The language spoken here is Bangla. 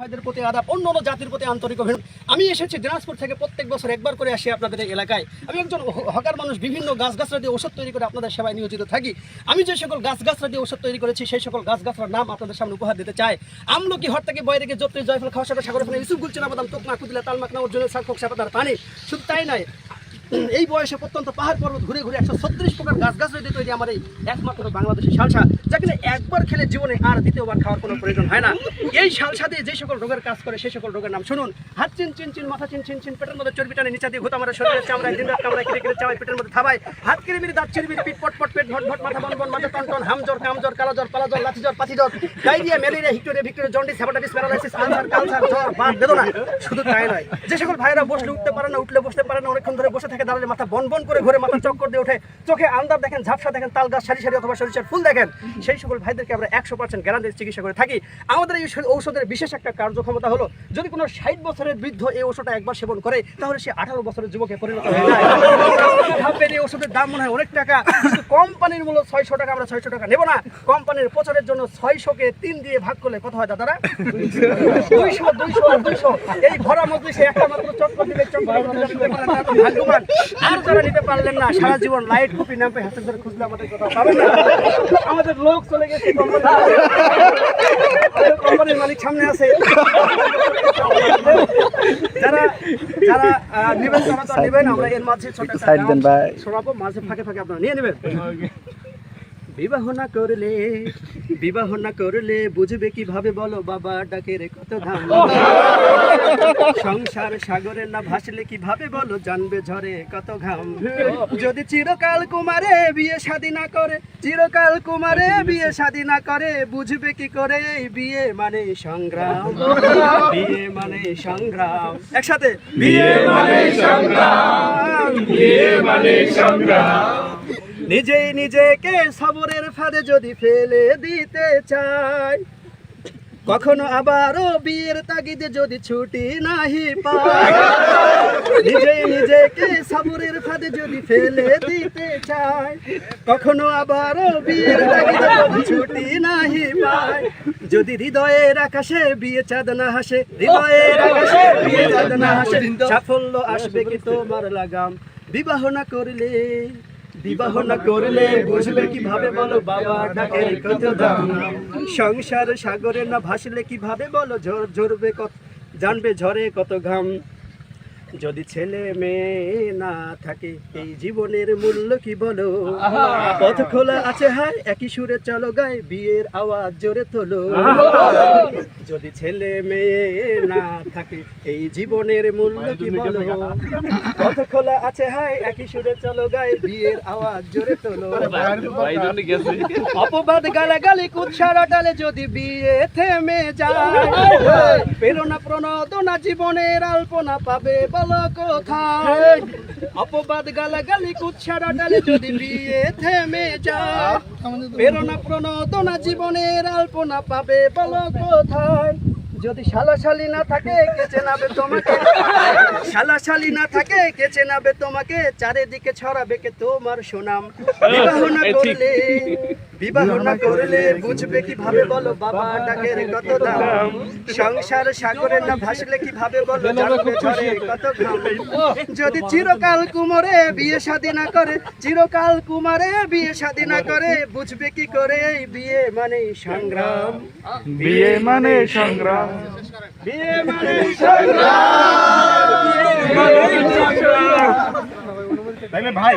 ভাইদের প্রতি আদাব, অন্য জাতির প্রতি আন্তরিক আমি এসেছি দিনাজপুর থেকে প্রত্যেক বছর একবার করে আসি আপনাদের এলাকায়। আমি একজন হকার মানুষ, বিভিন্ন গাছগাছরা দিয়ে ওষুধ তৈরি করে আপনাদের সেবায় নিয়োজিত থাকি। আমি যে সকল গাছগাছরা দিয়ে ওষুধ তৈরি করেছি, সেই সকল গাছগাছরার নাম আপনাদের সামনে উপহার দিতে চাই। আমলকি হর থেকে বয় থেকে জত্রি, জয়ফল খাওয়া, সাগর সাগর ইসুফ গুলচনা বাদাম তোকমা কুদিলা তালমাকনা, অর্জুনের সার্থক সাপাতার পানি। শুধু তাই নয় এই বয়সে প্রত্যন্ত পাহাড় পর্বত ঘুরে ঘুরে একশো ছত্রিশ প্রকার গাছ গাছ রয়েছে তৈরি আমার এই একমাত্র বাংলাদেশের শালসা, যা কিনা একবার খেলে জীবনে আর দ্বিতীয়বার খাওয়ার কোনো প্রয়োজন হয় না। এই শালসা দিয়ে যে সকল রোগের কাজ করে সেই সকল রোগের নাম শুনুন। হাত চিন চিন চিন, মাথা চিন চিন চিন, পেটের মধ্যে চর্বি টানে, নিচা দিয়ে ঘুতা মারা শরীরের চামড়ায়, দিন রাত কামড়ায় কেটে কেটে চাওয়ায়, পেটের মধ্যে থাবায়। হাত কেড়ে মেরে দাঁত চিরবির পিট পট পট, পেট ভট ভট, মাথা বন বন, মাথা টন টন, হাম জ্বর, কাম জ্বর, কালো জ্বর, পালা জ্বর লাঠি জ্বর, পাথি জ্বর, diarrhoea, malaria হিক্টোরিয়া Victoria jaundice, hepatitis, paralysis, ulcer, কালসার, জ্বর, বাত, বেদনা। শুধু তাই নয়, যে সকল ভাইরা বসলে উঠতে পারে না, উঠলে বসতে পারে না, অনেকক্ষণ ধরে বসে থাকে দাঁড়ালে মাথা বন বন করে ঘুরে মাথা চক্কর দিয়ে ওঠে। চোখে আন্দার দেখেন, ঝাপসা দেখেন, তাল গাছ, সারি সারি অথবা সরিষার ফুল দেখেন। সেই সকল ভাইদেরকে আমরা একশো পার্সেন্ট গ্যারান্টির চিকিৎসা করে থাকি। আমাদের এই ঔষধের বিশেষ একটা কার্যক্ষমতা হলো, যদি কোনো ষাট বছরের বৃদ্ধ এই ওষুধটা একবার সেবন করে, তাহলে সে আঠারো বছরের যুবকে পরিণত হয়ে যায়। ভাববেন এই ওষুধের দাম মনে হয় অনেক টাকা। কোম্পানির মূল্য ছয়শো টাকা, আমরা ছয়শো টাকা নেব না। কোম্পানির প্রচারের জন্য ছয়শোকে তিন দিয়ে ভাগ করলে কত হয় দাদারা? দুইশো দুইশো দুইশো। এই ভরা মজলিসে একটা মাত্র চক্র দিলে আপনি ভাগ্যবান। আর যারা নিতে পারলেন না সারা জীবন লাইট কপি নামে হাতে ধরে খুঁজলে আমাদের কথা পাবেন না। আমাদের লোক চলে গেছে কোম্পানির মালিক। সামনে আছে। যারা যারা নেবেন তারা তো নেবেন আমরা এর মাঝে ছোট। শোনাবো মাঝে ফাঁকে ফাঁকে আপনারা নিয়ে নেবেন। বিবাহ না করলে, বিবাহ না করলে বুঝবে কীভাবে বলো বাবা, ডাকের কত ধাম সংসার সাগরে না ভাসলে কীভাবে বলো, জানবে ঝরে কত ঘাম? যদি চিরকাল কুমারে বিয়ে শাদী না করে, চিরকাল কুমারে বিয়ে শাদী না করে, বুঝবে কি করে বিয়ে মানে সংগ্রাম? বিয়ে মানে সংগ্রাম। একসাথে, বিয়ে মানে সংগ্রাম। বিয়ে মানে সংগ্রাম। নিজেই নিজেকে সবরের ফাঁদে যদি ফেলে দিতে চায় কখনো আবারও বিয়ের তাগিদে যদি ছুটি নাহি পায় নিজেই নিজেকে সাবরের ফাঁদে যদি ফেলে দিতে চায় কখনো আবারও বিয়ের তাগিদে যদি ছুটি নাহি পায় যদি হৃদয়ের আকাশে বিয়ে চাঁদ না হাসে, হৃদয়ের আকাশে বিয়ে চাঁদ না হাসে, সাফল্য আসবে কি তোমার লাগাম, বিবাহ না করলে বিবাহ না করলে বুঝলে কীভাবে বলো বাবা, ডাকের কত দাম সংসার সাগরে না ভাসলে কীভাবে বলো ঝর ঝরবে কত জানবে ঝরে কত ঘাম। যদি ছেলে মেয়ে না থাকে এই জীবনের মূল্য কি বলো? পথ খোলা আছে হায়! একই সুরে চলো গায়ে বিয়ের আওয়াজ জোরে তোলো। যদি ছেলে মেয়ে না থাকে এই জীবনের মূল্য কি বলো? পথ খোলা আছে হায়! একই সুরে চলো গায়ে বিয়ের আওয়াজ জোরে তোলো। অপবাদ গালাগালি কুৎসারা ডালে যদি বিয়ে থেমে যায় প্রেরণা প্রণোদনা জীবনের আলপনা পাবে বলো কোথায়? অপবাদ গালাগালি কুচ্ছাড়া ডালে যদি বিয়ে থেমে যায় প্রেরণা প্রণোদনা জীবনের আলপনা পাবে বলো কোথায়? যদি শালাশালি না থাকে কে চেনাবে তোমাকে? শালাশালি না থাকে কে চেনাবে তোমাকে? চারিদিকে ছড়াবে কে তোমার সুনাম। বিবাহ না করলে বিবাহ না করলে বুঝবে কীভাবে বলো বাবা ডাকের কত দাম? সংসার সাগরে না ভাসলে কীভাবে বলো জানবে ঝরে কত ঘাম? যদি চিরকাল কুমারে বিয়ে শাদী না করে চিরকাল কুমারে বিয়ে শাদী না করে বুঝবে কি করে বিয়ে মানে সংগ্রাম? বিয়ে মানে সংগ্রাম বিয়ে মানে সংগ্রাম তাইলে ভাই